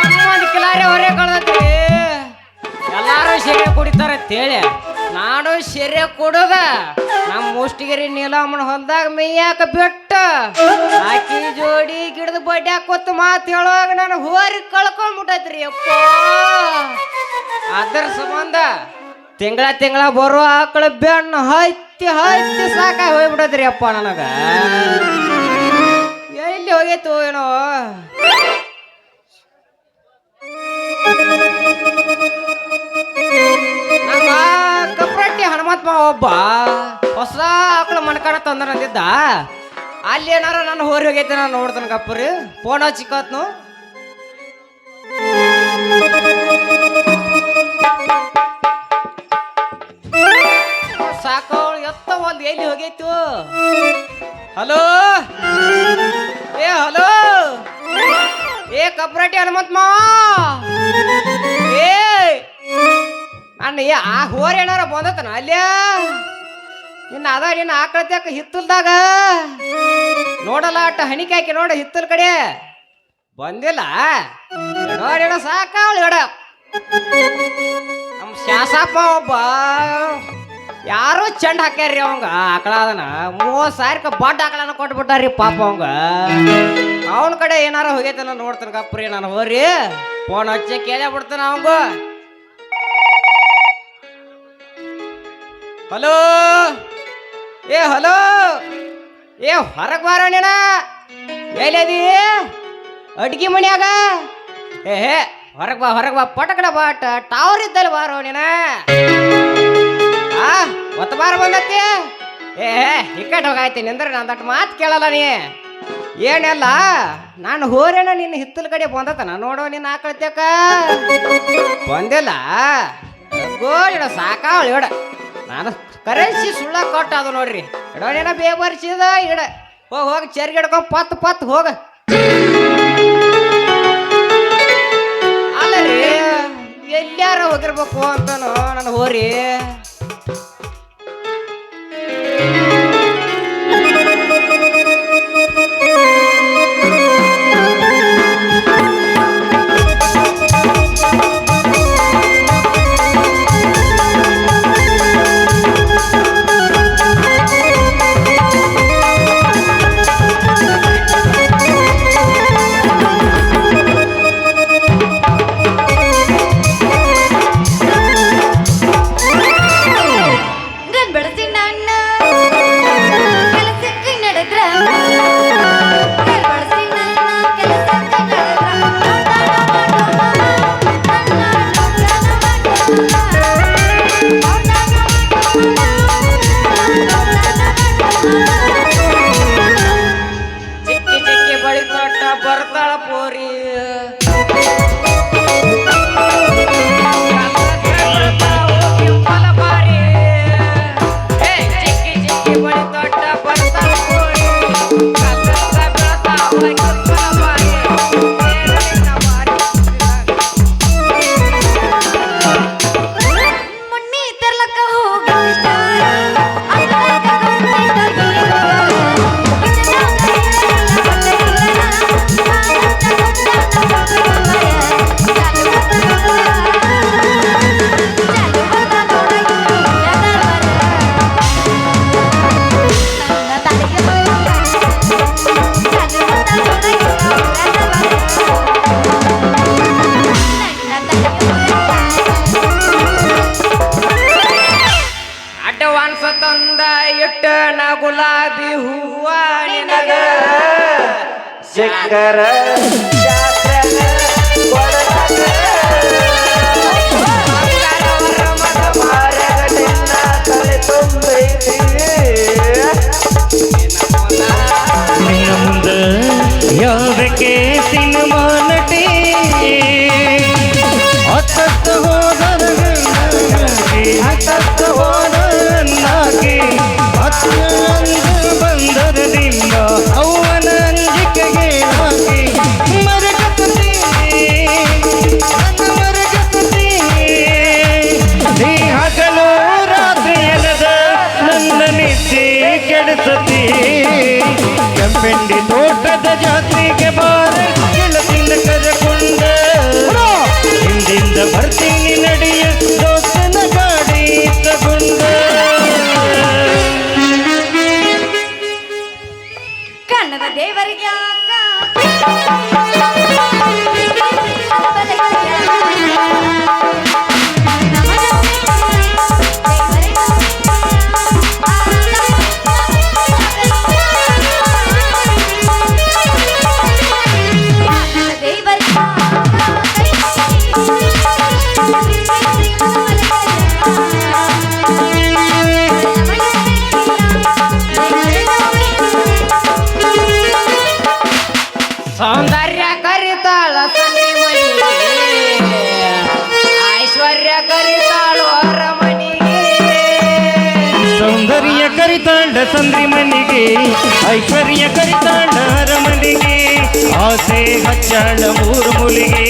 ಅಮ್ಮನ ಕಿಲಾರಿ ಕಳ್ದತಿ. ಎಲ್ಲಾರು ಸೇರೆ ಕುಡಿತಾರ ಅಂತೇಳಿ. ನಾನು ಸೇರೆ ಕೊಡದ, ನಮ್ಮ ಮುಷ್ಟಿಗಿರಿ ನೀಲಮ್ಮನ ಹೊಲ್ದಾಗ ಮೇಯಾಕ ಬಿಟ್ಟು. ಆಕಿ ಜೋಡಿ ಗಿಡದ ಬಡ್ಡಿ ಹಾಕೋತ ಮಾತು ಹೇಳುವಾಗ ನಾನು ಹೋರಿ ಕಳ್ಕೊಂಡ್ಬಿಟ್ಟೈತ್ರಿ ಅಪ್ಪ. ಅದರ ಸಂಬಂಧ ತಿಂಗಳ ತಿಂಗಳ ಬರೋ ಆಕಳ ಬೆಣ್ಣ ಹತ್ತಿ ಹತ್ತಿ ಸಾಕಾಗಿ ಹೋಗ್ಬಿಟ್ಟೈತ್ರಿ ಅಪ್ಪ ನನಗ. ಎಲ್ಲಿ ಹೋಗೈತು ಏನೋ. ಒಬ್ಬ ಹೊಸ ಆಕಳ ಮಣ್ಕಣ ತಂದ್ರ ಅಂದಿದ್ದ ಅಲ್ಲಿ ಏನಾರ ನಾನು ಹೋರಿ ಹೋಗೈತೆ ನಾನು ನೋಡ್ತಾನೆ ಕಪ್ಪರಿ ಫೋನ್ ಚಿಕ್ಕತ್ನು ಸಾಕು ಎತ್ತ ಒಂದು ಎಲ್ಲಿ ಹೋಗೈತು? ಹಲೋ? ಏ ಹಲೋ? ಏ ಕಪ್ರಟ್ಟಿ ಹನುಮಂತ ಏ ಅಣ್ಣ ಆ ಹೋರಿ ಏನಾರ ಬಂದತನ? ಅಲ್ಲೇ. ನಿನ್ನ ಅದ, ನಿನ್ನ ಆಕಳತ್ಯಾಕ ಹಿತ್ತಲ್ದಾಗ? ನೋಡಲ್ಲ ಅಟ್ಟ ಹಣಿಕೆ ನೋಡ ಹಿತ್ತಲ್ ಕಡೆ. ಬಂದಿಲ್ಲ. ನೋಡೇಣ ಸಾಕಾವಳು ಎಡ. ನಮ್ಮ ಶಾಸಪ್ಪ ಒಬ್ಬ, ಯಾರು ಚಂಡ್ ಹಾಕ್ಯಾರ್ರಿ ಅವಂಗ ಆಕಳ ಅದನ. ಮೂವತ್ ಸಾವಿರಕ್ಕೆ ಬಡ್ಡ ಆಕಳನ ಕೊಟ್ಬಿಟ್ಟಾರ್ರಿ ಪಾಪ ಅವಂಗ. ಅವನ ಕಡೆ ಏನಾರ ಹೋಗೈತನ ನೋಡ್ತಾನ ಕಪ್ಪ್ರಿ ನಾನು ಹೋರಿ ಫೋನ್ ಹಚ್ಚಿ ಕೇಳೇ ಬಿಡ್ತಾನ ಅವಂಗ. ಹಲೋ? ಏ ಹಲೋ? ಏ, ಹೊರಗೆ ಬಾರ ನೀನ ಎಲ್ಲದಿ? ಅಡ್ಗಿ ಮನ್ಯಾಗ? ಏ, ಹೇ, ಹೊರಗೆ ಬಾ ಹೊರಗೆ ಬಾ. ಪಟಕಡ ಬಾಟ ಟವರ್ ಇದ್ದಲ್ಲಿ ಬಾರೋ ನೀನ ಆ, ಒತ್ತ ಬಾರ ಬಂದತ್ತಿ. ಏ ಇಕ್ಕಟ್ ಹೋಗಾಯ್ತಿ, ನಿಂದ್ರೆ ದಟ್ ಮಾತು ಕೇಳಲ್ಲ ನೀ. ಏನೆಲ್ಲ? ನಾನು ಹೋರೇನ ನಿನ್ನ ಹಿತ್ತಲ ಕಡೆ ಬಂದತನ ನೋಡೋ ನಿನ್ನ ಆಕಳತ್ಯಕ್ಕ ಬಂದಿಲ್ಲ. ಗೋಡ ಸಾಕಾವಳು, ಇಡ. ನಾನು ಕರೆನ್ಸಿ ಸುಳ್ಳ ಕೊಟ್ಟ ಅದು ನೋಡ್ರಿ. ಇಡೋನೇನ ಬೇಬರ್ಸಿದ ಇಡ. ಹೋಗಿ ಹೋಗಿ, ಚರ್ಗಿ ಹಿಡ್ಕೊಂಡು ಪತ್ ಪತ್ ಹೋಗ. ಅಲ್ಲ ರೀ ಎಲ್ಲಾರ ಹೋಗಿರ್ಬೇಕು ಅಂತಾನು ನಾನು ಹೋರಿ. yeah. ಸೌಂದರ್ಯ ಕರಿತಾಳ ಸನ್ನಿ ಮನಿಗೆ ಐಶ್ವರ್ಯ ಕರಿತಾಳು ಅವರ ಸೌಂದರ್ಯ ಕರಿತಾಳ ಸಂದ್ರಿ ಮನಿಗೆ ಐಶ್ವರ್ಯ ಕರಿತಾಳ ಅರಮನಿಗೆ ಆಸೆ ಹಚ್ಚಾಳ ಮೂರು ಮೂಲಿಗೆ.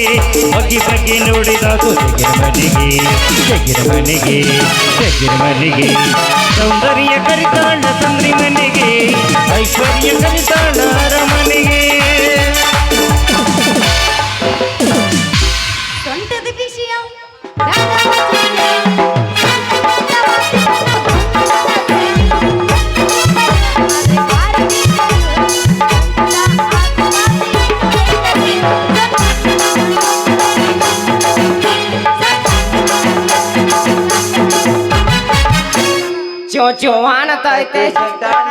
ಬಗ್ಗಿ ಬಗ್ಗಿ ನೋಡಿದ ತುಗಿರ ಮನಿಗೆ ಜಗಿರ ಮನಿಗೆ ಜಗಿರ ಮನಿಗೆ ಸೌಂದರ್ಯ ಕರಿತಾಳ ಸಂದ್ರಿ ಮನಿಗೆ ಐಶ್ವರ್ಯ ಕರಿತಾಳ ಅರಮನಿಗೆ ಚೋ ತೈತೆ ಆನತೈತೆ ಸಿಗ್ತಾನ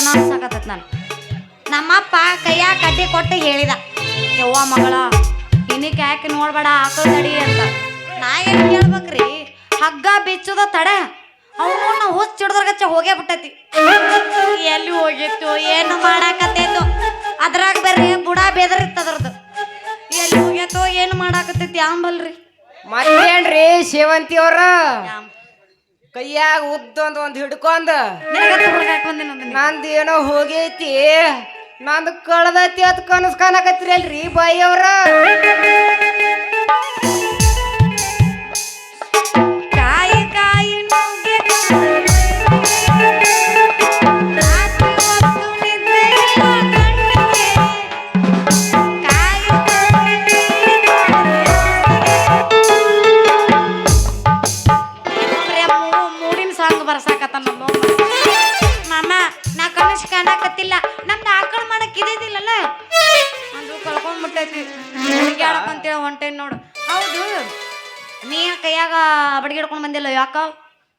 ಅನ್ನೋ ಅನ್ಸಕತ್ತೈತೆ ನಾನು. ನಮ್ಮಪ್ಪ ಕೈಯಾಗ ಕಡ್ಡಿ ಕೊಟ್ಟು ಹೇಳಿದ ಯವ್ವ ಮಗಳ ಇನ್ನಿಕ್ ಯಾಕೆ ನೋಡ್ಬೇಡ ಆಕಳ ತಡಿ ಅಂತ. ನಾ ಏನು ಕೇಳ್ಬೇಕ್ರಿ? ಹಗ್ಗ ಬಿಚ್ಚುದ ತಡ. ಅವನು ಹುಚ್ಚ ಹಿಡ್ದ್ರಗಚ್ಚ ಹೋಗೇ ಬಿಟ್ಟೈತಿ. ಎಲ್ಲಿ ಹೋಗಿತ್ತು ಏನು ಮಾಡಾಕತ್ತೈತು. ಅದ್ರಾಗ ಬರ್ರಿ ಬುಡ ಬೆದರಿತ್ತು ಅದ್ರದ್ದು. ಎಲ್ಲಿ ಹೋಗ್ಯತೋ ಏನು ಮಾಡಾಕತ್ತೈತಿ ಆಂಬಲ್ರಿ ಮತ್ತೇನ್ರಿ ಸೇವಂತಿ ಅವ್ರ ಕೈಯಾಗ ಉದ್ದೊಂದು ಒಂದು ಹಿಡ್ಕೊಂಡ್ ನಂದ್ ಏನೋ ಹೋಗೈತಿ. ನಂದು ಕಳ್ದೈತಿ ಅದ್ ಕನಸ್ ಕಾಣಕತ್ರಿ ಅಲ್ರಿ ಬಾಯಿ ಅವ್ರ ಕನಸು ಕಾಣಕತ್ತಿಲ್ಲ ನಮ್ದು ಆಕಳ ಮಾಡಕ್ ಇದಿದ್ದಿಲ್ಲಲ್ಲ ಅದು ಕಳ್ಕೊಂಡ್ಬಿಟ್ಟೈತಿ ಹುಡುಗ್ಯಾಡಕ್ಕಂತೇಳಿ ಹೊಂಟೇನ್ ನೋಡು. ಹೌದು. ನೀ ಕೈಯಾಗ ಬಡಿಗೆ ಹಿಡ್ಕೊಂಡ್ ಬಂದಿಲ್ಲ ಯಾಕ?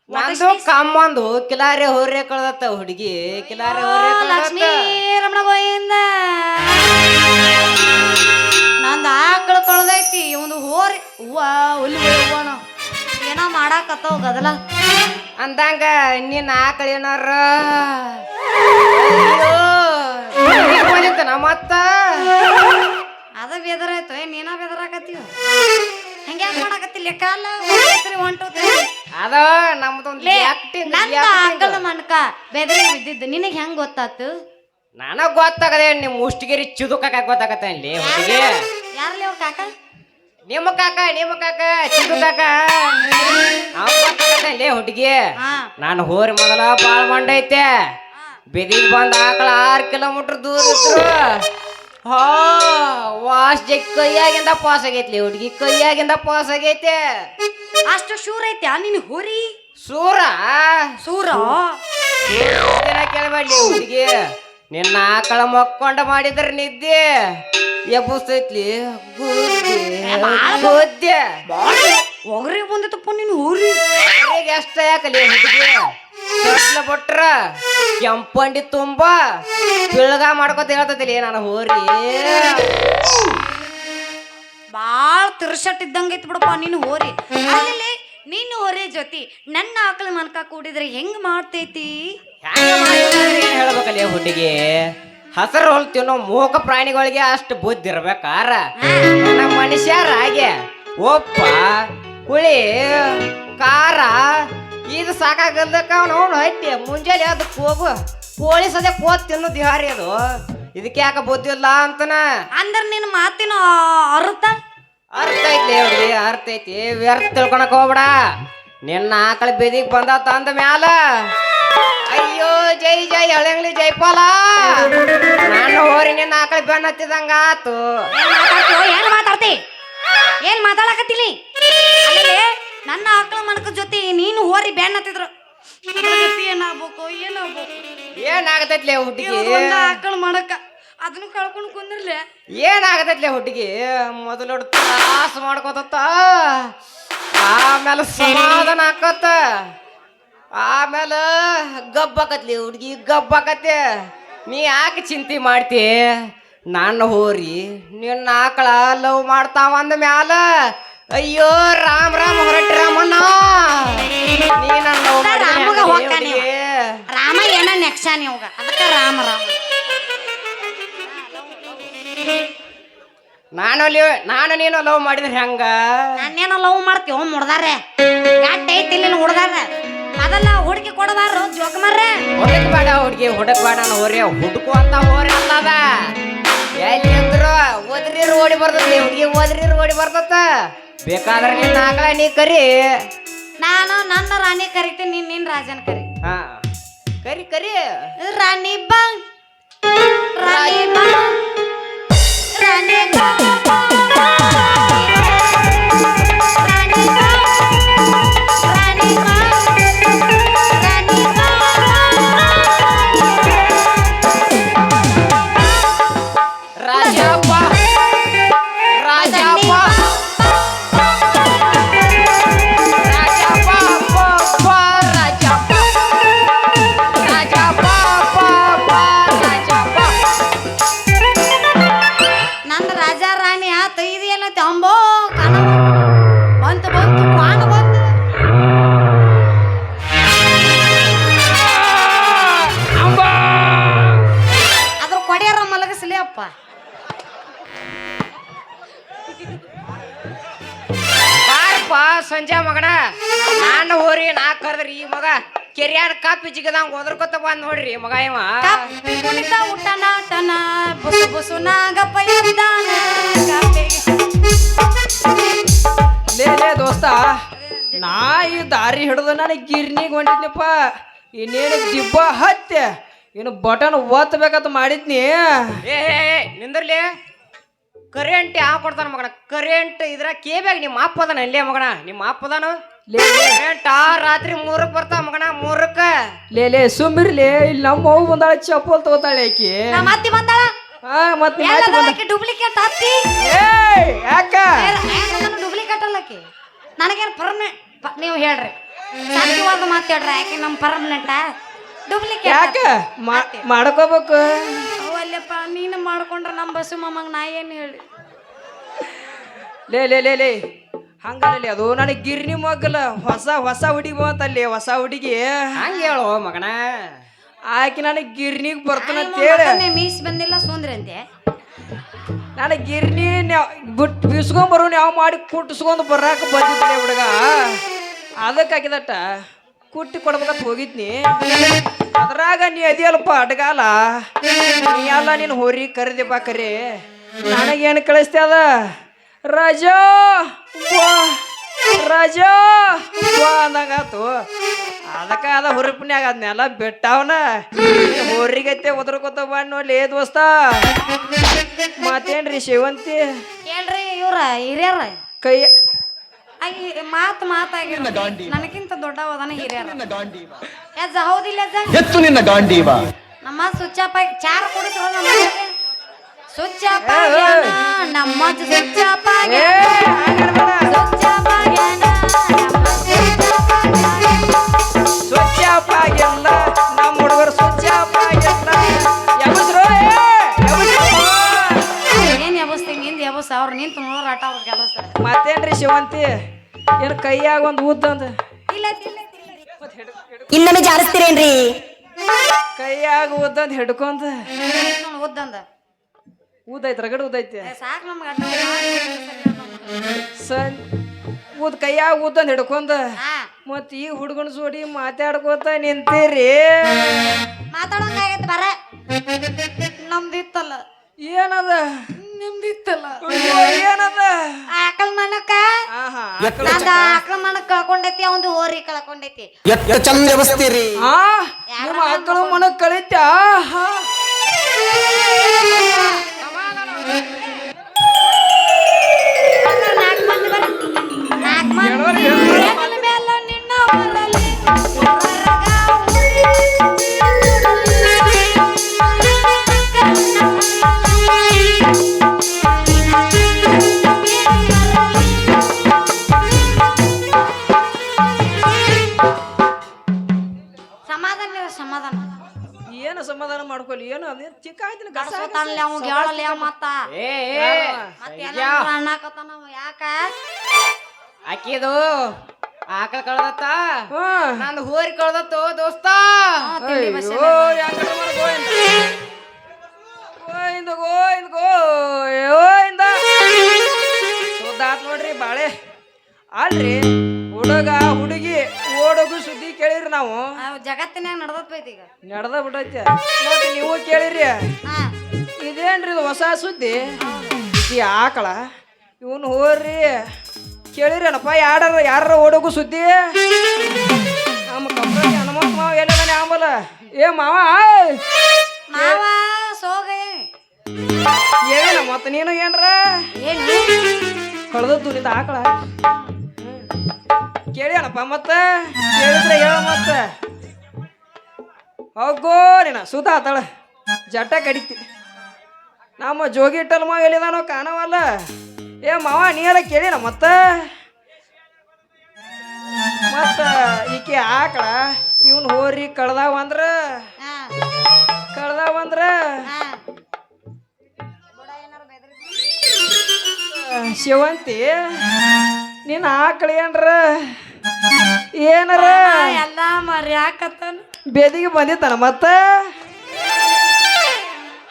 ನಂದು ಕಮ್ಮಂದು ಕಿಲಾರಿ ಹೋರ್ರೆ ಕಳ್ದತ್ತ ಹುಡುಗಿ ಕಿಲಾರಿ ಹೋರ್ರೆ ಲಕ್ಷ್ಮೀ ರಮಣ ಗೋಯಿಂದ ನಂದು ಆಕಳ ಕಳ್ದೈತಿ ಒಂದು ಹೋರಿ. ಹೂವ ಹುಲ್ಲು ಹೋಗೋಣ ಏನೋ ಮಾಡಾಕತ್ತಾವ ಗದಲ. ಅಂದಂಗ ನಿನ್ನ ಆಕಳ ಏನಾರ ಬಂದಿತ್ತನ ಮತ್ತ ಅದ ಬೇದರಾಯ್ತು ಏ ನೀನ ಬೇದರಾಕತ್ತೀವ ಹಂಗ್ಯಾಕ್ ಮಾಡಾಕತ್ತಿಲ್ಲ ಕಾಲ ಹೊಂಟೋದ್ರಿ ಅದ ನಮ್ದೊಂದು ಲೇ acting, ನನ್ನ acting. ಆಕಳ ಮನಕ ಬೆದರಿ ಬಿದ್ದಿದ್ದು ನಿನಗೆ ಹೆಂಗ್ ಗೊತ್ತಾತು? ನನಗ್ ಗೊತ್ತಾಗದೆ ನಿಮ್ ಮುಷ್ಟಿಗಿರಿ ಚಿದುಕಾಕ ಗೊತ್ತಾಗತ್ತೆ ಅಲ್ಲಿ ಹುಡುಗಿ. ಯಾರಲ್ಲಿ ಅವ್ರ ಕಾಕ? ನಿಮ್ಮ ಕಾಕ ನಿಮ್ಮ ಕಾಕ ಚಿದು ಕಾಕ. ಅವ್ ಗೊತ್ತಾಗತ್ತೆ ಅಲ್ಲಿ ಹುಡುಗಿ. ನಾನು ಹೋರಿ ಮೊದಲ ಬಾಳ್ ಮಂಡೈತೆ ಬಿದಿಗ್ ಬಂದ ಆಕಳ ಆರು ಕಿಲೋಮೀಟರ್ ದೂರ ಇದ್ರು. ಹಾ ವಾಸ್ ಜಗ್ ಕೈಯಾಗಿಂದ ಪಾಸ್ ಆಗೈತಿ ಹುಡುಗಿ ಕೈಯಾಗಿಂದ ಪಾಸ್ ಆಗೈತೆ. ಅಷ್ಟು ಶೂರ್ ಐತೆ ನಿನ್ ಹುರಿ? ಸೂರ ಸೂರ ದಿನ ಕೇಳಬೇಡಿ ಹುಡುಗಿ. ನಿನ್ನ ಆಕಳ ಮಕ್ಕೊಂಡ ಮಾಡಿದ್ರ ನಿದ್ದೆ. ಎಬ್ಬಸ್ತೈತ್ಲಿ ಗುದ್ದೆ ಒಗರಿಗೆ ಬಂದಿತ್ತಪ್ಪ ನೀನು ಹುರಿ ಅವ್ರಿಗೆ ಎಷ್ಟ ಯಾಕಲಿ ಹುಡುಗಿ. ಬಿಟ್ರ ಕೆಂಪಂಡಿ ತುಂಬಾ ಬಿಳ್ಗ ಮಾಡ್ಕೊತ ಹೇಳ್ತತಿಲಿ ನಾನು ಹೋರಿ ಬಾಳ್ ತಿರ್ಸಟ್ ಇದ್ದಂಗೆ ಐತಿ ಬಿಡಪ್ಪ ನೀನು ಹೋರಿ ಅಲ್ಲಿ ನೀನು ಹೊರೆ ಜೊತೆ ನನ್ನ ಆಕಳ ಮನ್ಕ ಕೂಡಿದ್ರೆ ಹೆಂಗ್ ಮಾಡ್ತೈತಿ? ಹೇಳ್ಬೇಕಲ್ಲ ಹುಡುಗಿ. ಹಸರು ಹೊಲ್ ತಿನ್ನೋ ಮೂಕ ಪ್ರಾಣಿಗಳಿಗೆ ಅಷ್ಟು ಬುದ್ಧಿ ಇರ್ಬೇಕಾರ. ನನ್ನ ಮನುಷ್ಯರ ಹಾಗೆ ಒಪ್ಪ. ಹುಳಿ ಖಾರ ಇದು ಸಾಕಾಗಲ್ದಕ್ಕ ಅವನು ಹಟ್ಟಿ. ಮುಂಜಾನೆ ಅದಕ್ಕೆ ಹೋಗು. ಪೊಲೀಸ್ ಸದ್ಯ ಕೋತ್ ತಿನ್ನು ದಿಹಾರಿ ಅದು? ಇದಕ್ಕೆ ಯಾಕೆ ಬುದ್ಧಿಲ್ಲ ಅಂತನ? ಅಂದ್ರೆ ನಿನ್ನ ಮಾತಿನ ಅರ್ಥ? ಅರ್ಥ ಐತಿ ಅವ್ರಿ ಅರ್ಥ ಐತಿ. ವ್ಯರ್ಥ ತಿಳ್ಕೊಳಕ್ ಹೋಗ್ಬೇಡ. ನಿನ್ನ ಆಕಳ ಬೆದಿಗ್ ಬಂದ ತಂದ ಮ್ಯಾಲ. ಅಯ್ಯೋ ಜೈ ಜೈ ಹಳೆಂಗ್ಲಿ ಜೈಪಾಲ. ನಾನು ಹೋರಿ ನಿನ್ನ ಆಕಳ ಬೆನ್ನ ಹತ್ತಿದಂಗ ಆತು ಏನ್ ಮಾತಾಡ್ತಿ? ಏನ್ ಮಾತಾಡಕತ್ತೀನಿ? ಅಲ್ಲಿ ನನ್ನ ಆಕಳ ಮನಕ ಜೊತೆ ನೀನು ಹೋರಿ ಬ್ಯಾನ್ ಹತ್ತಿದ್ರು. ಏನಾಗ್ಬೇಕು ಏನಾಗ್ಬೇಕು? ಏನಾಗತೈತ್ಲೆ ಹುಡುಗಿ ಒಂದ ಆಕಳ ಮಾಡಕ ಅದನ್ನು ಕಳ್ಕೊಂಡು ಕುಂದಿರ್ಲೆ. ಏನಾಗತೈತ್ಲೆ ಹುಡುಗಿ ಮೊದಲು ತ್ರಾಸ ಮಾಡ್ಕೋತತ್ತ. ಆಮೇಲೆ ಸಮಾಧಾನ ಆಕತ್ತ. ಆಮೇಲೆ ಗಬ್ಬಾಕತ್ಲಿ ಹುಡುಗಿ ಗಬ್ಬಾಕತ್ತೆ ನೀ ಯಾಕೆ ಚಿಂತೆ ಮಾಡ್ತಿ? ನನ್ನ ಹೋರಿ ನಿನ್ನ ಆಕಳ ಲವ್ ಮಾಡ್ತಾವ ಅಂದ ಮ್ಯಾಲ. ಅಯ್ಯೋ ರಾಮ್ ರಾಮ್ ಹೊರಟ ರಾಮಣ್ಣ. ನೀ ನನ್ನ ರಾಮಗ ಹೊಕ್ಕಾನೆ ರಾಮ ಏನ ನೆಕ್ಸಾನಿ ಅವಾಗ ಅದಕ್ಕೆ ರಾಮ ರಾಮ. ನಾನು ನಾನು ನೀನು ಲವ್ ಮಾಡಿದ್ರೆ ಹೆಂಗ? ನಾನೇನ ಲವ್ ಮಾಡ್ತೀವ ಮುಡ್ದಾರೆ ಗಟ್ಟ ಐತಿ ಇಲ್ಲಿ ಹುಡ್ದಾರ ಮೊದಲ ಹುಡುಕಿ ಕೊಡಬಾರ್ದು ಜೋಕ್ ಮರ್ರೆ. ಹೊಡಕ್ ಬೇಡ ಹುಡುಗಿ ಹೊಡಕ್ ಬೇಡ ನಾನು ಹೋರಿ. ಹುಡುಕು ಅಂತ ಹೋರಿ ಅಂತದ ಎಲ್ಲಿ ಅಂದ್ರು ಓದ್ರಿ ಓಡಿ ಬರ್ತತಿ ಹುಡುಗಿ ಓದ್ರಿ ಓಡಿ ಬರ್ತತ ಬೇಕಾದ್ರೆ ನಿನ್ನ ಆಕಳ ನೀ ಕರಿ. ನಾನು ನನ್ನ ರಾಣಿ ಕರಿತೀನಿ ನೀನ್ ನಿನ್ ರಾಜನ್ ಕರಿ. ಹಾ. ಕರಿ ಕರಿ. ರಾಣಿ ಬಂಗ್ ರಾಣಿ ಬಂಗ್ ರಾಣಿ ಬಾ ಲೇ ದೋಸ್ತ ನಾ ಈ ದಾರಿ ಹಿಡಿದು ನನಗೆ ಗಿರ್ನಿಗೆ ಹೊಂಟಿದ್ನಪ್ಪ. ಇನ್ನೇನು ದಿಬ್ಬ ಹತ್ತೆ ಇನ್ನು ಬಟನ್ ಒತ್ತಬೇಕಂತ ಮಾಡಿದ್ನಿ. ಏ ನಿಂದ್ರಲಿ? ಕರೆಂಟ್ ಯಾವ ಕೊಡ್ತಾನ ಮಗಣ ಕರೆಂಟ್ ಇದ್ರ ಕೇಬ್ಯಾಗ ನಿಮ್ಮ ಅಪ್ಪ ಅದಾನ ಇಲ್ಲೇ ಮಗಣ ನಿಮ್ಮ ಅಪ್ಪ ಅದಾನ? ಕರೆಂಟ್ ಆ ರಾತ್ರಿ ಮೂರಕ್ಕೆ ಬರ್ತಾವ ಮಗಣ ಮೂರಕ್ಕ? ಲೇ ಲೇ ಸುಮ್ಮಿರ್ಲಿ ಇಲ್ಲಿ ನಮ್ಮ ಅವು ಬಂದಾಳ ಚಪ್ಪಲ್ ತಗೋತಾಳೆ ಆಕಿ. ನಮ್ಮ ಅತ್ತಿ ಬಂದಾಳ. ಹಾ ಮತ್ತೆ ಡೂಪ್ಲಿಕೇಟ್ ಏಯ್ ಯಾಕ? ಡೂಪ್ಲಿಕೇಟ್ ಅಲ್ಲಕಿ ನನಗೇನು ಪರ್ಮನೆಂಟ್ ನೀವು ಹೇಳ್ರಿ. ಸತ್ಯವಾದ ಮಾತು ಹೇಳ್ರಿ ಆಕೆ ನಮ್ಮ ಪರ್ಮನೆಂಟ ಡೂಪ್ಲಿಕೇಟ್ ಯಾಕ? ಮಾಡ್ಕೋಬೇಕು. ಅಲ್ಲಪ್ಪ ನೀನು ಮಾಡ್ಕೊಂಡ್ರೆ ನಮ್ಮ ಬಸ್ಸು ಮಮ್ಮಂಗೆ ನಾ ಏನು ಹೇಳಿ? ಲೇ ಲೇ ಲೇ ಲೇ. ಹಂಗಲ್ಲ ಅದು ನನಗೆ ಗಿರ್ನಿ ಮಗ್ಗಲ ಹೊಸ ಹೊಸ ಹುಡುಗಿ ಬಂತಲ್ಲಿ ಹೊಸ ಹುಡುಗಿ. ಹಂಗ ಹೇಳೋ ಮಗನ. ಆಕಿ ನನಗೆ ಗಿರ್ನಿಗೆ ಬರ್ತಾನಂತ ಹೇಳಿ. ಮೀಸ್ ಬಂದಿಲ್ಲ ಸೋಂದ್ರೆ ಅಂತೆ ನಾನು ಗಿರ್ನಿ ಬಿಟ್ಟು ಬೀಸ್ಕೊಂಡ್ ಬರೋ ಯಾವ ಮಾಡಿ ಕುಟ್ಟಿಸ್ಕೊಂಡು ಬರಾಕ ಬಂದಿದ್ದೆ ಹುಡುಗ. ಅದಕ್ಕೆ ಹಾಕಿದಟ್ಟ ಕುಟ್ಟಿ ಕೊಡ್ಬೇಕಂತ ಹೋಗಿದ್ನಿ. ಅದ್ರಾಗ ನೀ ಅದಿಯಲ್ಪ ಅಡ್ಗಾಲ. ನೀ ಅಲ್ಲ ನೀನು ಹೋರಿ ಕರೆದಿ ಬಾ ಕರಿ ನನಗೇನು ಕಳಿಸ್ತೆ ಅದ? ರಾಜಾ ರಾಜಾ ಅಂದಂಗಾತು ಅದಕ್ಕೆ ಅದ ಹುರುಪಿನ್ಯಾಗ ಅದನ್ನೆಲ್ಲ ಬಿಟ್ಟವನ. ಹೋರಿಗೈತೆ ಉದ್ರಕೋತ ಬಂದ್ ನೋಡ್ಲಿ ಏ ದೋಸ್ತ. ಮಾತೇನ್ರಿ ಶಿವಂತಿ? ಏನ್ರಿ ಇವ್ರ ಹಿರಿಯರ. ಕೈ ಮಾತು ಮಾತಾಗಿರ ನನಗಿಂತ ದೊಡ್ಡವದನ ಹಿರಿಯರ. ಯಜ್ಜ ಹೌದಿಲ್ಲ ಯಜ್ಜ ಎತ್ತು ನಿನ್ನ ಗಾಂಡೀವ. ನಮ್ಮ ಸುಚ್ಚಪ್ಪ ಚಾರ ಕುಡಿಸ್ರು ನಮ್ಮ ಸುಚ್ಚಪ್ಪ ನಮ್ಮ ಸುಚ್ಚಪ್ಪ. ಸುಚ್ಚಪ್ಪ ನಿಂತು ನೋಡ್ರ ಆಟ ಅವ್ರ ಕೆಲಸ. ಮತ್ತೇನ್ರಿ ಶಿವಂತಿ? ಏನ್ ಕೈಯಾಗ ಒಂದು ಇಲ್ಲ ಇನ್ನೊಮ್ಮೆ ಜಾರಿಸ್ತೀರೇನ್ರಿ? ಕೈಯಾಗ ಉದ್ದಂದ ಹಿಡ್ಕೊಂತ ಉದ್ದಂದ ಊದೈತಿ ರಗಡ ಊದೈತಿ. ಸಾಕು ನಮ್ಗೆ ಅಡ್ಡ ಸನ್ ಊದ್ ಕೈಯಾಗ ಉದ್ದಂದ ಹಿಡ್ಕೊಂತ ಹಾ. ಮತ್ ಈ ಹುಡುಗನ ಜೋಡಿ ಮಾತಾಡ್ಕೋತ ನಿಂತೀರಿ? ಮಾತಾಡೋಂಗಾಗೈತೆ ಬರ. ನಮ್ದಿತ್ತಲ್ಲ. ಏನದ? ನಿಮ್ದಿತ್ತಲ್ಲ ಏನದ? ಆಕಳ ಮನಕ ನಂದ ಆಕಳ ಮನಕ್ ಕಳ್ಕೊಂಡೈತಿ ಅವಂದು ಹೋರಿ ಕಳ್ಕೊಂಡೈತಿ. ಎತ್ತ ಚಂದ ಎಬಸ್ತೀರಿ. ಆ ನಿಮ್ಮ ಮಕ್ಕಳು ಮನಕ್ ಕಳಿತ. ನಾಲ್ಕು ಮಂದಿ ಬರ. ನಾಲ್ಕು ಮಂದಿ ನಿನ್ನ ಹೊರಲಿ, ಏನು ಅದೇನು ಚಿಕ್ಕ ಆಯ್ತಿನ ಗಸ ಕಳ್ಸೋತಾನಲ್ಲ ಅವ್ ಹೇಳಲ್ಲ ಮತ್ತ ಏ ಏ ಮತ್ತೆ ಅಣ್ಣಾಕತ್ತಾನ ಅವ ಯಾಕ ಆಕಿದು ಆಕಳ ಕಳ್ದತ್ತ ಹಾ ನಂದು ಹೋರಿ ಕಳ್ದತ್ತು ದೋಸ್ತ ಹಾ, ತಿಂಡಿ ಬಸ್ಸಿನ. ಅಯ್ಯೋ ಯಾಕಡೆ ಮಾಡ ಗೋವಿಂದ ಗೋವಿಂದ ಗೋವಿಂದ ಗೋವಿಂದ ಸುದ್ದಾತ್ ನೋಡ್ರಿ ಬಾಳೆ. ಅಲ್ರಿ ಹುಡುಗ ಹುಡುಗಿ ಓಡೋಗು ಸುದ್ದಿ. ಕೇಳಿರಿ ನಾವು? ಜಗತ್ತಿನಾಗ ನಡ್ದತ್ ಈಗ. ನಡೆದ ಬಿಟ್ಟೈತೆ ಮತ್ತೆ ನೀವು ಕೇಳಿರಿ. ಇದೇನ್ರಿ ಇದು ಹೊಸ ಸುದ್ದಿ? ಈ ಆಕಳ ಇವನು ಹೋರಿ ಕೇಳಿರೇನಪ್ಪ ಯಾರ ಯಾರ ಓಡೋಗು ಸುದ್ದಿ? ನಮ್ಮ ಕಂಪ್ನಿ ಹನುಮಂತ ಮಾವ ಎಲ್ಲದಾನೆ ಆಂಬಲ ಏ ಮಾವ ಮಾವ ಸೋಗ. ಏನ ಮತ್ತ ನೀನು ಏನ್ರ? ಏನು ಕಳೆದದ್ದು ನಿಂದ ಆಕಳ? ಕೇಳ್ಯಾನಪ್ಪ ಮತ್ತೆ? ಕೇಳಿದ್ರೆ ಹೇಳ ಮತ್ತೆ. ಹೋಗೋ ನಿನ ಸುತ ಆತಾಳ. ಜಟ್ಟ ಕಡಿತಿ. ನಮ್ಮ ಜೋಗಿ ಇಟ್ಟಲ್ ಮಾವ ಎಲ್ಲಿದಾನೋ ಕಾಣವಲ್ಲ. ಏ ಮಾವ ನೀ ಎಲ್ಲ ಕೇಳಿನ ಮತ್ತೆ? ಮತ್ತ ಈಕೆ ಆಕಳ ಇವನ್ ಹೋರಿ ಕಳ್ದಾವ ಅಂದ್ರ? ಕಳ್ದಾವ ಅಂದ್ರ? ಶಿವಂತಿ? ನಿನ್ನ ಆಕಳ ಏನ್ರ? ಏನರ? ಎಲ್ಲ ಮರ್ಯಾಕತ್ತಾನ. ಬೇದಿಗೆ ಬಂದಿತ್ತಾನ ಮತ್ತ?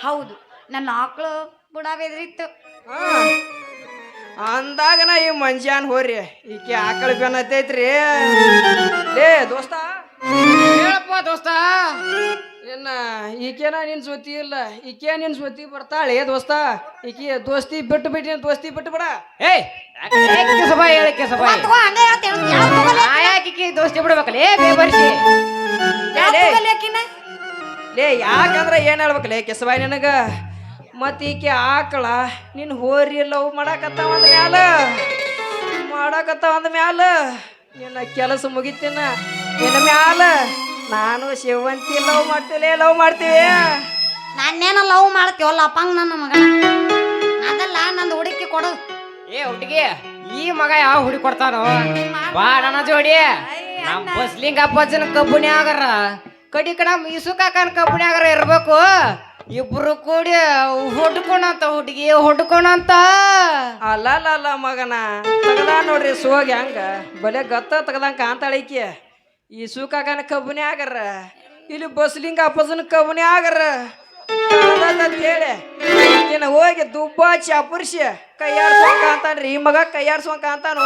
ಹೌದು ನನ್ನ ಆಕಳು ಬುಡ ಬೆದ್ರಿತ್ತು. ಅಂದಾಗ ನಾ ಈ ಮಂಜಾನ್ ಹೋರಿ ಈಕೆ ಆಕಳ ಬೆನ್ ಹತ್ತೈತ್ರಿ. ಲೇ ದೋಸ್ತ. ಹೇಳಪ್ಪ ದೋಸ್ತ. ಇನ್ನ ಈಕೆನ ನಿನ್ ಜೊತಿ ಇಲ್ಲ ಈಕೆ ನಿನ್ ಜೊತಿ ಬರ್ತಾಳೆ ದೋಸ್ತ. ಈಕೆ ದೋಸ್ತಿ ಬಿಟ್ಟು ಬಿಟ್ಟು ದೋಸ್ತಿ ಬಿಟ್ಟು ಬಿಡ. ಏಯ್ ಕೆಸಬಾಯಿ ಹೇಳಿ ಕೆಸಬಾಯಿ ತಗೋ ಹಂಗೆ ಹೇಳ್ತೇನೆ ಯಾವ್ದ್ ತಗೊಲೆ? ಆಯಾಕಿ ದೋಸ್ತಿ ಬಿಡ್ಬೇಕಲ್ಲ ಏ ಬೇ ಬರ್ಸಿ. ಯಾವ್ದ್ ಲೇ. ತಗೊಲೆ ಆಕಿನ? ಲೇ ಯಾಕಂದ್ರೆ ಏನ್ ಹೇಳ್ಬೇಕಲೇ ಲೇ ನಿನಗ ಮತ್ ಈಕೆ ಆಕಳ ನಿನ್ ಹೋರಿ ಲವ್ ಮಾಡಾಕತ್ತಾವ ಅಂದ ಮ್ಯಾಲ. ಮಾಡಾಕತ್ತಾವ ಅಂದ ಮ್ಯಾಲ. ನಿನ್ನ ಕೆಲಸ ಮುಗಿತೀನ ನಿನ್ನ ಮ್ಯಾಲ. ನಾನು ಶಿವಂತಿ ಲವ್ ಮಾಡ್ತೀವಿ ಲವ್ ಮಾಡ್ತೀವಿ. ನಾನೇನ ಲವ್ ಮಾಡ್ತೀವಲ್ಲ ಅಪ್ಪಂಗ್ ನನ್ನ ಮಗ ಅದಲ್ಲ ನಂದು ಹುಡುಕಿ ಕೊಡು. ಏ, ಹುಡುಗಿ, ಈ ಮಗ ಯಾವ ಹುಡಿ ಕೊಡ್ತಾನೋ? ಬಾ ನನ್ನ ಜೋಡಿ. ನಮ್ ಬಸ್ಲಿಂಗ ಅಪ್ಪಜ್ಜನ ಕಬ್ಬುಣಿ ಆಗರ ಕಡಿ ನಮ್ ಕಾಕನ ಕಬ್ಬುಣಿ ಆಗರ ಇರ್ಬೇಕು. ಇಬ್ರು ಕೂಡಿ ಹೊಡ್ಕೊಂಡಂತ ಹುಡುಗಿ ಹೊಡ್ಕೊಣಂತ ಅಲ್ಲ ಅಲ್ಲ ಮಗನ. ತಗದ ನೋಡ್ರಿ ಸೋಗಿ ಹಂಗ? ಬಲೆ ಗತ್ತ ತಗದಂಗ ಕಾಂತಾಳಿಕೆ ಈ ಸೂಕಾಕನ ಕಬ್ಬುನಿ ಆಗರ ಇಲ್ಲಿ ಬಸ್ಲಿಂಗ ಅಪ್ಪಜನ ಕಬ್ಬುನಿ ಆಗರ ಹೇಳಿ ಹೋಗಿ ದುಬ್ಬಾಚಿ ಚಾಪುರ್ಸಿ ಕೈಯಾಡ್ಸ್ಕೊಂಡ್ ಅಂತಾನ್ರಿ ಈ ಮಗ ಕೈಯಾಡ್ಸ್ಕೊಂಡ್ ಕಾಂತಾನು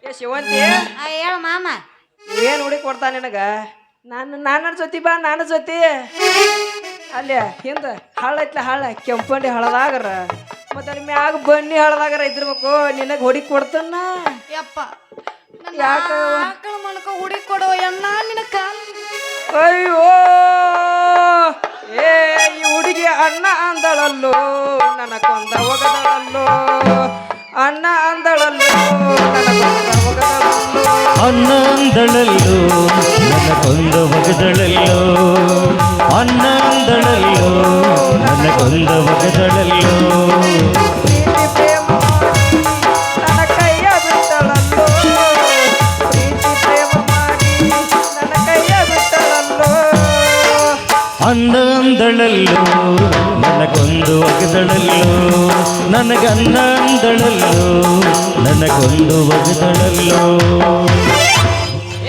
ಏ ಶಿವಂತಿ ಹೇಳು ಮಾಮ. ಏನು ಹುಡುಗಿ ಕೊಡ್ತಾನ ನಿನಗ? ನಾನು ನನ್ನ ಜೊತೆ ಬಾ ನನ್ನ ಜೊತೆ. ಅಲ್ಲೇ ಹಿಂದ ಹಳ್ಳ ಐತ್ಲ ಹಳ್ಳ ಕೆಂಪಂಡಿ ಹಳದಾಗರ ಮತ್ತೆ ಅಲ್ಲಿ ಮ್ಯಾಗ ಬನ್ನಿ ಹಳದಾಗರ ಇದ್ರಬೇಕು ನಿನಗೆ ಹುಡುಗಿ ಕೊಡ್ತಾನ ಯಪ್ಪ ಯಾಕ? ಮಣ್ಕ ಮಣಕ ಹುಡಿ ಕೊಡೋ ಎಣ್ಣ ನಿನ್ನ ಕಾಲ್ ಅಯ್ಯೋ! ಏ, ಈ ಹುಡುಗಿ ಅಣ್ಣ ಅಂದಳಲ್ಲೋ, ನನ್ನ ಕೊಂದ ಒಗದಳಲ್ಲೋ. ಅಣ್ಣ ಅಂದಳಲ್ಲೋ, ನನ್ನ ಕೊಂದ ಒಗದಳಲ್ಲೋ. ಅನ್ನ ಅಂದಳಲ್ಲೋ, ನನ್ನ ಕೊಂದ ಒಗದಳಲ್ಲೋ. ಅನ್ನ ಅಂದಳಲ್ಲೋ, ನನ್ನ ಕೊಂದ ಒಗದಳಲ್ಲೋ. ಅಂದಳಲ್ಲೋ ನನ್ನ ಕೊಂದು ಒಗದಳಲ್ಲೋ ನನಗನ್ನ ಅಂದಳಲ್ಲೋ ನನ್ನ ಕೊಂದು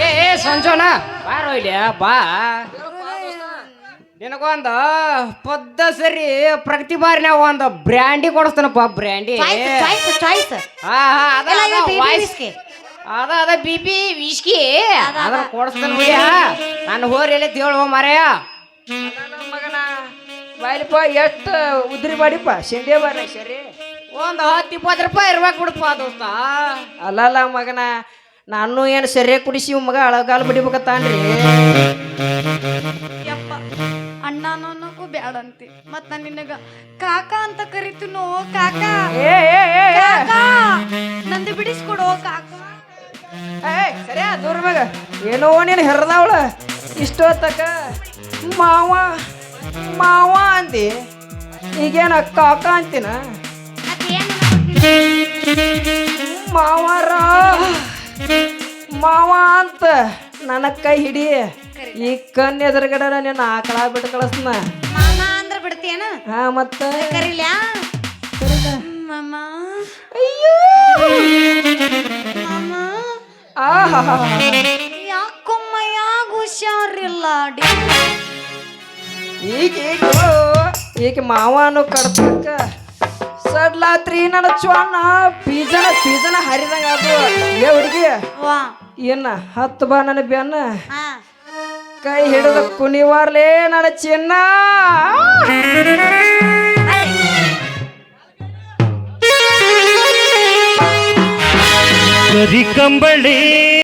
ಏ ಸಂಜೋನ ಬಾರೋ ಇಲ್ಲಿ ಬಾ. ನಿನಗೊಂದು ಪದ್ದ ಸರಿ ಪ್ರಗತಿ ಬಾರಿ ನಾವು ಒಂದು ಬ್ರ್ಯಾಂಡಿ ಕೊಡಿಸ್ತಾನಪ್ಪ ಬ್ರ್ಯಾಂಡಿ. ಚಾಯ್ಸ್ ಚಾಯ್ಸ್ ಹಾ ಹಾ ಅದ ಎಲ್ಲ ಅದ. ಅದ ಬಿ ಪಿ ವಿಸ್ಕಿ ಅದ, ಅದ. ಅದನ್ನ ಕೊಡಿಸ್ತಾನ ನಾನು ಹೋರಿ ಎಲ್ಲಿ ತೇಳುವ ಮಾರಾಯ. ಬಾಯ್ಲಿಪ್ಪ ಎಷ್ಟು ಉದ್ರಿ ಮಾಡಿಪ್ಪ? ಶಿಂದೆ ಬಾರ. ಸರಿ ಒಂದು ಹತ್ತು ಇಪ್ಪತ್ತು ರೂಪಾಯಿ ಇರ್ಬೇಕು ಬಿಡಪ್ಪ ದೋಸ್ತ. ಅಲ್ಲಲ್ಲ ಮಗನ ನಾನು ಏನು ಸರಿಯಾಗಿ ಕುಡಿಸಿ ಮಗ ಅಳಗಾಲ ಬಿಡಿಬೇಕತ್ತಾನ್ರಿ? ಯಪ್ಪ ಅಣ್ಣ ಅನ್ನೋಕು ಬ್ಯಾಡಂತಿ ಮತ್ ನಾನು ನಿನಗ ಕಾಕ ಅಂತ ಕರಿತೀನೋ ಕಾಕ? ಏ ಏ ಏ, ಏ. ಕಾಕ ನಂದು ಬಿಡಿಸ್ಕೊಡು ಕಾಕ. ಏಯ್ ಸರಿಯಾ ದೂರ ಮಗ. ಏನೋ ನೀನು ಹೆರದವಳ. ಇಷ್ಟೊತ್ತಕ ಮಾವ ಮಾವ ಅಂದಿ. ಈಗೇನ ಕಾಕ ಅಂತಿನ? ಮಾವಾರ. ಮಾವ ಅಂತ ನನ್ನ ಕೈ ಹಿಡಿ ಈ ಕಣ್ಣು ಎದುರುಗಡೆ ನಿನ್ನ ಆಕಳ ಬಿಟ್ಟು ಕಳಿಸ್ನ. ಅಂದ್ರ ಬಿಡ್ತೀಯನ? ಹಾ ಮತ್ತ? ಕರಿಲ್ಯಾ? ಮಾಮ. ಅಯ್ಯೋ! ಆಹಾ! ಯಾಕೊಮ್ಮ ಯಾಗ ಹುಷಾರಿಲ್ಲ ಅಡಿ. ಈಗ ಈಗ ಈಗ ಮಾವನು ಕಡ್ತಕ್ಕ ಸಡ್ಲಾತ್ರಿ ನನ್ನ ಅಣ್ಣ. ಪೀಜನ ಪೀಜನ ಹರಿದಂಗ ಅದು ಏ ಹುಡುಗಿ ವಾ. ಏನ ಹತ್ತು ಬಾ ನನ್ನ ಬೆನ್ನ. ಹಾ. ಕೈ ಹಿಡಿದ ಕುಣಿವಾರ್ಲೇ ನನ್ನ ಚಿನ್ನ ಕರಿ ಕಂಬಳಿ.